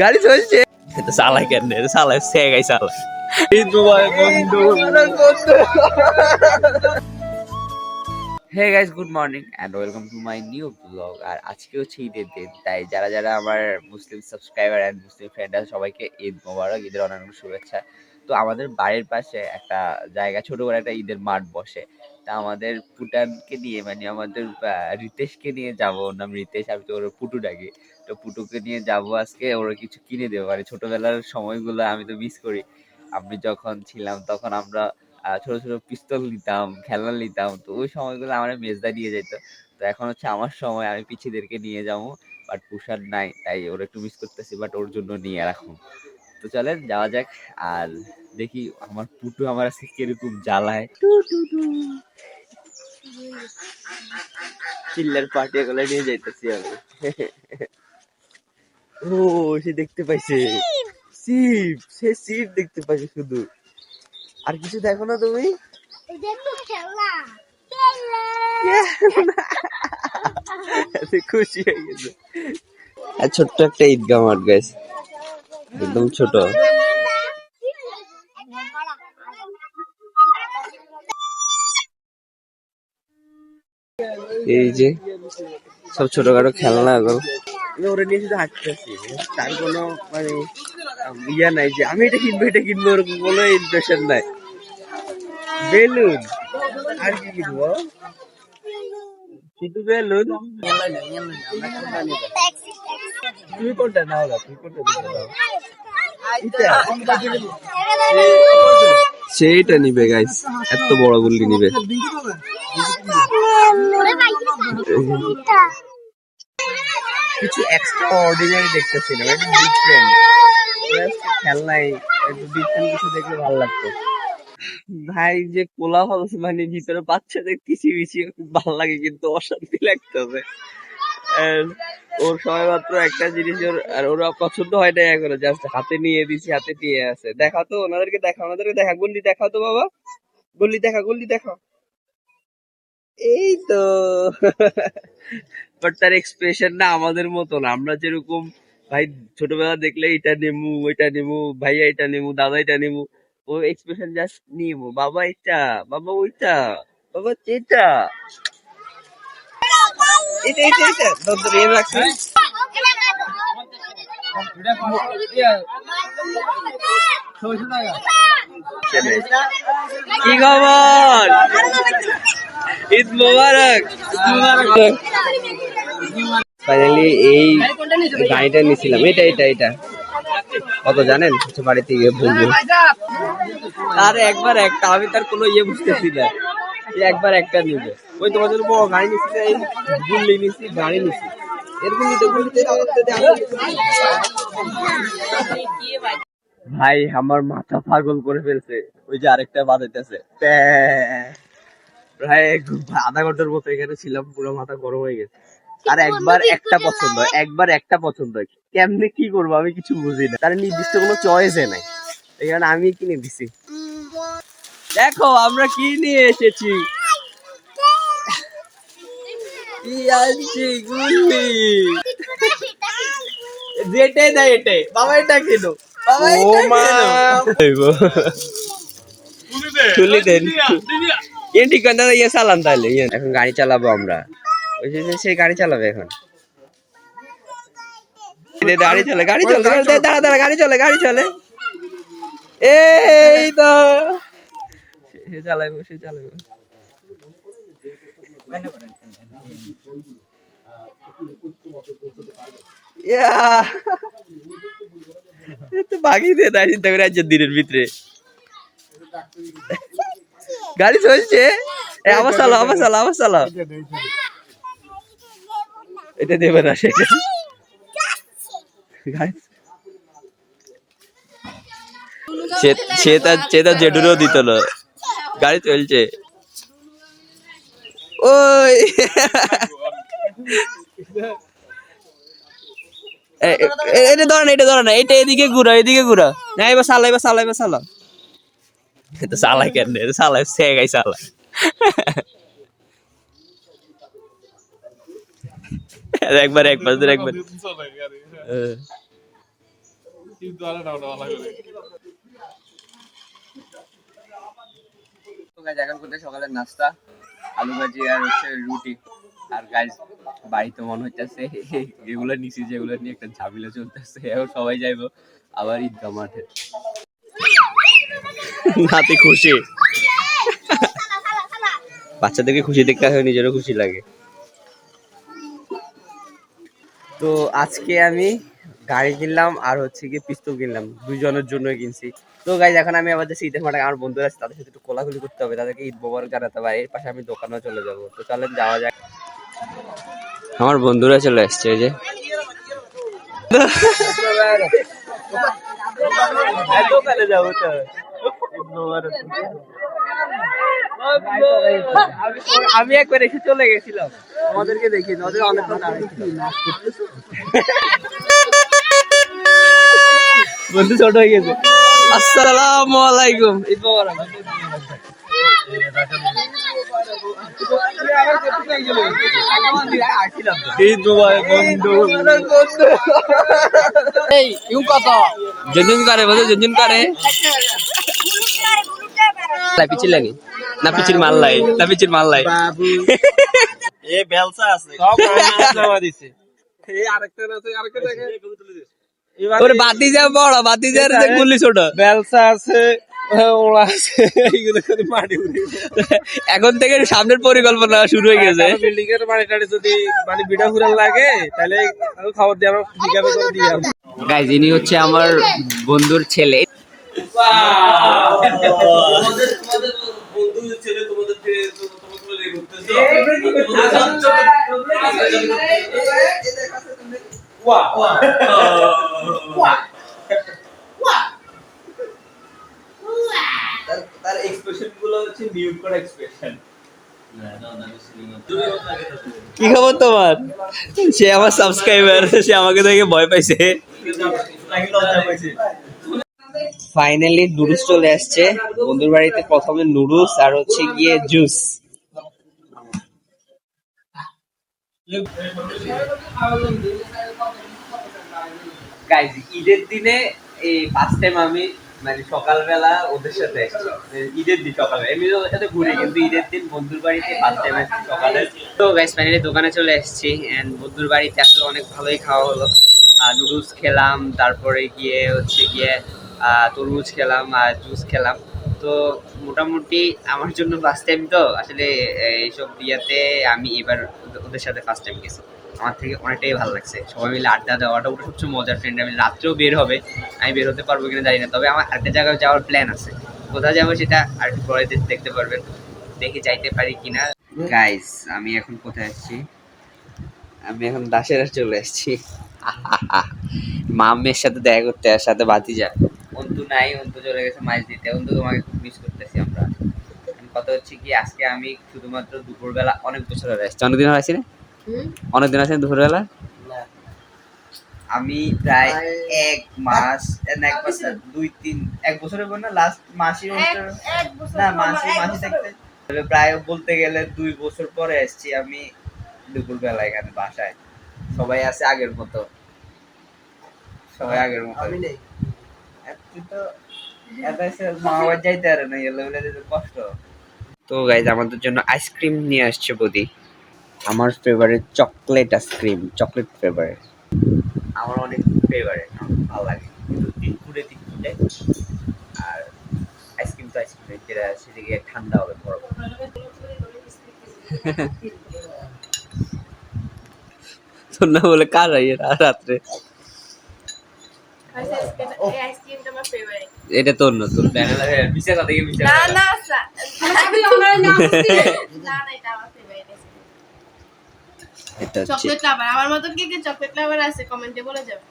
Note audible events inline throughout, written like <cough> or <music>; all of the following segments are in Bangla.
গাড়ি চলছে। চালাই কেন চালাই সে গাই চালাই hey guys good morning and welcome to my new blog আর আজকে হচ্ছে ঈদের দিন তাই যারা যারা আমার Muslim subscriber and Muslim friend আছে সবাইকে ঈদ মোবারক ঈদের অনেক অনেক শুভেচ্ছা। আমাদের বাড়ির পাশে একটা জায়গা, ছোট করে একটা ঈদের মাঠ বসে। তা আমাদের পুটানকে নিয়ে মানে আমাদের রিতেশকে নিয়ে যাব। ওর নাম রিতেশ, আমি তো ওর পুটু ডাকি। তো পুটুকে নিয়ে যাব আজকে, ওরা কিছু কিনে দেবো। মানে ছোটবেলার সময়গুলো আমি তো মিস করি। আমি যখন ছিলাম তখন আমরা ছোট ছোট পিস্তল নিতাম, খেলনা নিতাম। তো ওই সময়গুলো আমার মেজদা নিয়ে যেত। তো এখন হচ্ছে আমার সময়, আমি পিছিদেরকে নিয়ে যাব। বাট পুষার নাই, তাই ওরা একটু মিস করতেছি, বাট ওর জন্য নিয়ে রাখুন তো চলেন যাওয়া যাক। আর দেখি আমার পুটু আমার আজকে কীরকম জ্বালায়। চিল্লার পার্টি এগুলো নিয়ে যাইতেছি আমি। ও সে দেখতে পাইছে। শিব সে শিব দেখতে পাইছে শুধু। আর কিছু দেখো না তুমি? <laughs> খুশি হয়ে গেছে। আর ছোট্ট একটা ঈদগাহ মাঠ গাইস একদম ছোট। এই যে, সব ছোটখাটো খেলনা এগুলো ওরা নিয়ে শুধু হাঁটতেছি। তার কোনো মানে ইয়া নাই যে, আমি এটা কিনবো এটা কিনবো, ওরকম কোনো ইন্টারেস্ট নাই। বেলুন। আর কি কিনবো? শুধু বেলুন। তুমি কোনটা নাও না তুমি কোনটা সেইটা নিবে গাইস এত বড় গুলি নিবে। কিছু এক্সট্রা অর্ডিনারি দেখতেছিলাম একটু ডিফারেন্ট খেলনাই একটু ডিফারেন্ট কিছু দেখলে ভালো লাগতো। ভাই যে কোলাহল মানে ভিতরে বাচ্চাদের কিচি মিচি ভালো লাগে কিন্তু অশান্তি লাগতেছে। ওর সময় মাত্র একটা জিনিস ওর আর ওরা পছন্দ হয় না, এখনও। জাস্ট হাতে নিয়ে দিছি, হাতে নিয়ে আছে। দেখা তো, ওনাদেরকে দেখা ওনাদেরকে দেখা। গল্লি দেখাও তো, বাবা। গল্লি দেখা, গল্লি দেখাও। এই তো। বাট তার এক্সপ্রেশন না আমাদের মতো না। আমরা যেরকম, ভাই, ছোটবেলা দেখলে এটা নেমু, ওইটা নেমু, ভাইয়া এটা নেমু, দাদা এটা নেমু। ও এক্সপ্রেশন জাস্ট নিমু। বাবা এটা, বাবা ওইটা, বাবা এটা রেম রাখছে। কি খবর? ঈদ মোবারক। ফাইনালি এই গাড়িটা নিয়েছিলাম। এটা এটা এটা। কত জানেন? বাড়িতে গিয়ে বলব তার একবার একটা, আমি তার কোনো ইয়ে বুঝতেছি না। একবার একটা নিবে। ওই তোমার জন্য বড় গাড়ি নিচ্ছি এই গুল্লি নিচ্ছি গাড়ি নিচ্ছি এরকম নিতে গুল্লিতে ভাই আমার মাথা পাগল করে ফেলছে। ওই যে আরেকটা বাজাইতেছে। প্রায় আধা ঘণ্টার মতো এখানে ছিলাম পুরো মাথা গরম হয়ে গেছে। আর একবার একটা পছন্দ হয়, একবার একটা পছন্দ। হয়। কেমনে কি করব আমি কিছু বুঝি না। তার নির্দিষ্ট কোনো চয়েসে নাই। এখানে আমি কিনে দিছি। দেখো আমরা কি নিয়ে এসেছি? কি আনছি গুল্লি যেটাই না বাবা এটা কিনো বাবা এটা কিনো দেন ইয়ে ঠিক করে দাদা ইয়ে চালান তাহলে ইয়ে। এখন গাড়ি চালাবো আমরা। ওই যে সেই গাড়ি চালাবে এখন। গাড়ি চলে গাড়ি চলে দাঁড়া দাঁড়া গাড়ি চলে গাড়ি চলে। এই তো। সে- চালাইবো সে চালাইবো গাড়ি চলছে আবার চালো আবার চালো আবার চালো। এটা দেবে না সেটা সে তার জেডুরেও দিত না গাড়ি চলছে। ওই। এটা ধরে না এটা ধরে না এটা এদিকে ঘুরা এদিকে ঘুরা। না এবার সালা এবার সালা এবার সালা এটা সালাই কেন? এটা সালাই সে গাই সালাই একবার এক ধরে একবার তো এখন করতে সকালের নাস্তা আলু ভাজি আর হচ্ছে রুটি। আর গাইজ বাড়িতে মনে হচ্ছে এগুলো নিচে যেগুলো নিয়ে একটা ঝামেলা চলতেছে। এখন সবাই যাইবো আবার ঈদগা মাঠে। নাতি খুশি। বাচ্চাদেরকে খুশি দেখতে হয় নিজেরও খুশি লাগে। তো আজকে আমি গাড়ি কিনলাম আর হচ্ছে কি পিস্তল কিনলাম। দুজনের জন্য কিনছি। তো গাইজ এখন আমি আবার যে ঈদের মাঠে আমার বন্ধুরা আছে তাদের সাথে একটু কোলাকুলি করতে হবে। তাদেরকে ঈদ মোবারক জানাতে হবে এর পাশে আমি দোকানেও চলে যাব। তো চলেন যাওয়া যাক। আমার বন্ধুরা চলে আসছে এই যে। দোকানে যাব তো আমি- আমি একবার এসে চলে গেছিলাম। আমাদেরকে দেখি ওদের দাঁড়িয়েছিল। বন্ধু ছোট হয়ে গেছে। আসসালামু আলাইকুম। ঈদ মোবারক। ঈদ মোবারক বন্ধু। এই ইউ কত জঞ্জুন করে বলে জঞ্জুন করে। লাই লাগে। না পিচির মাল লাই না পিচির মাল লাই এ বেলসা আছে। ওরে বাতি যা বড় বাতি যা গুলি ছোট। বেলসা আছে ওরা আছে এইগুলো মাটি এখন থেকে সামনের পরিকল্পনা শুরু হয়ে গেছে। বিল্ডিং এর মাটি টাড়ি যদি মানে বিড়া ফুরান লাগে তাহলে আমি খবর দিয়ে আমরা জিজ্ঞাসা করে দিয়ে আসব। গাইজ ইনি হচ্ছে আমার বন্ধুর ছেলে। তার এক্সপ্রেশনগুলো হচ্ছে মিউট করা এক্সপ্রেশন কি খবর তোমার? সে আমার সাবস্ক্রাইবার সে আমাকে দেখে ভয় পাইছে। ফাইনালি নুডলস চলে আসছে। বন্ধুর বাড়িতে প্রথমে নুডলস আর হচ্ছে গিয়ে জুস গাইজ ঈদের দিনে এই ফার্স্ট টাইম আমি মানে সকালবেলা ওদের সাথে। মানে ঈদের দিন সকালে। এমনি ওদের সাথে ঘুরি, কিন্তু ঈদের দিন বন্ধুর বাড়িতে ফার্স্ট টাইম সকালে। তো গাইজ ফাইনালি দোকানে চলে এসেছি এন্ড বন্ধুর বাড়িতে আসলে অনেক ভালোই খাওয়া হলো। নুডলস খেলাম, তারপরে গিয়ে হচ্ছে গিয়ে তরমুজ খেলাম আর জুস খেলাম। তো মোটামুটি আমার জন্য ফার্স্ট টাইম তো। আসলে এইসব বিয়াতে আমি এবার ওদের সাথে ফার্স্ট টাইম গেছি। আমার থেকে অনেকটাই ভালো লাগছে। সবাই মিলে আড্ডা দেওয়াটা ওটা সবচেয়ে মজার ফ্রেন্ড আমি রাত্রেও বের হবে, আমি বের হতে পারব কিনা জানি না, তবে আমার একটা জায়গায় যাওয়ার প্ল্যান আছে। কোথায় যাব সেটা আর পরে দেখতে পারবেন, দেখে যাইতে পারি কিনা। গাইস আমি এখন কোথায় আসছি আমি এখন দাসেরা চলে আসছি <laughs> মামের সাথে দেখা করতে আর সাথে বাতি যা অন্তু নাই, অন্তু চলে গেছে মাছ দিতে, অন্তু তোমাকে খুব মিস করতেছি আমরা। কথা হচ্ছে কি, আজকে আমি শুধুমাত্র দুপুরবেলা অনেক বছর হয়ে আসছি অনেকদিন হয়ে আসছি না? অনেকদিন আছে দুপুরবেলা? আমি প্রায় এক মাস না, এক মাস দুই তিন এক বছরের পর না লাস্ট মাসি না মাসি মাসি থাকতে প্রায় বলতে গেলে দুই বছর পরে এসেছি আমি দুপুরবেলা এখানে বাসায়। সবাই আছে আগের মতো। সবাই আগের মতো। তুই তো এত এসে মা যাইতে পারে না এলে তো কষ্ট। তো গাইজ আমাদের জন্য আইসক্রিম নিয়ে আসছে বদি। আমার favourite chocolate ice cream chocolate favourite আমার অনেক ফেভারিট ভালো লাগে কিন্তু তিন ফুটে তিন ফুটে আর আইসক্রিম তো আইসক্রিম যেটা সেদিকে ঠান্ডা হবে তোর না বলে কার রাত্রে আইসক্রিমটা আমার ফেভারিট এটা তোর না তোর না না না এটা আমার ফেভারিট চকলেট লাভার আমার মতো কে কে চকলেট লাভার আছে? কমেন্টে বলে যাবে।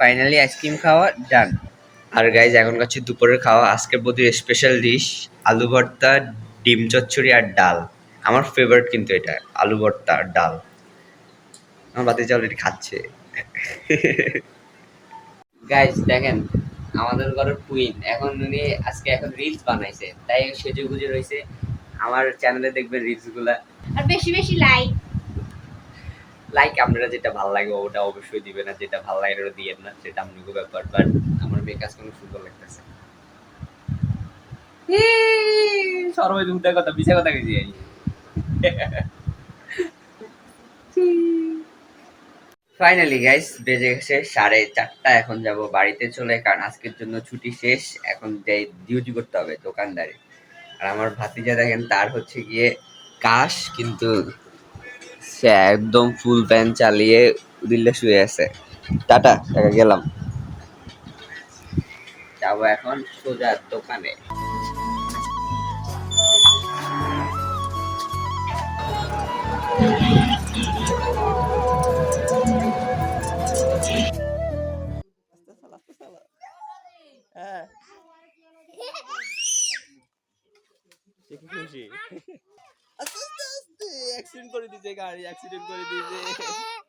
ফাইনালি আইসক্রিম খাওয়া ডান আর গাইজ এখন কাছে দুপুরের খাওয়া। আজকের স্পেশাল ডিশ আলু ভর্তা ডিম চচ্চড়ি আর ডাল। আমার ফেভারিট কিন্তু এটা আলু ভর্তা আর ডাল। আমার বাতি অলরেডি খাচ্ছে। গাইজ দেখেন আমাদের ঘরের কুইন এখন উনি আজকে এখন রিলস বানাইছে তাই সেজে গুজে রয়েছে আমার চ্যানেলে দেখবেন রিলসগুলা আর বেশি বেশি লাইক লাইক আপনারা যেটা ভালো লাগে ওটা অবশ্যই দিবেন আর যেটা ভালো লাগে ওটা দিয়েন না সেটা আপনাকে ব্যাপার বাট আমার মেয়ে কাজ কোনো সুন্দর লাগতেছে। সর্বই দুটা কথা বিশা কথা গেছি ফাইনালি গাইস বেজে গেছে সাড়ে চারটা এখন যাব বাড়িতে চলে কারণ আজকের জন্য ছুটি শেষ এখন ডিউটি করতে হবে দোকানদারে। আর আমার ভাতিজা দেখেন, তার হচ্ছে গিয়ে কাশ, কিন্তু সে একদম ফুল প্যান্ট চালিয়ে দিল্লে শুয়ে আছে। টাটা গেলাম। যাব এখন সোজা দোকানে। করে দিছে গাড়ি অ্যাক্সিডেন্ট করে দিয়েছে। <laughs>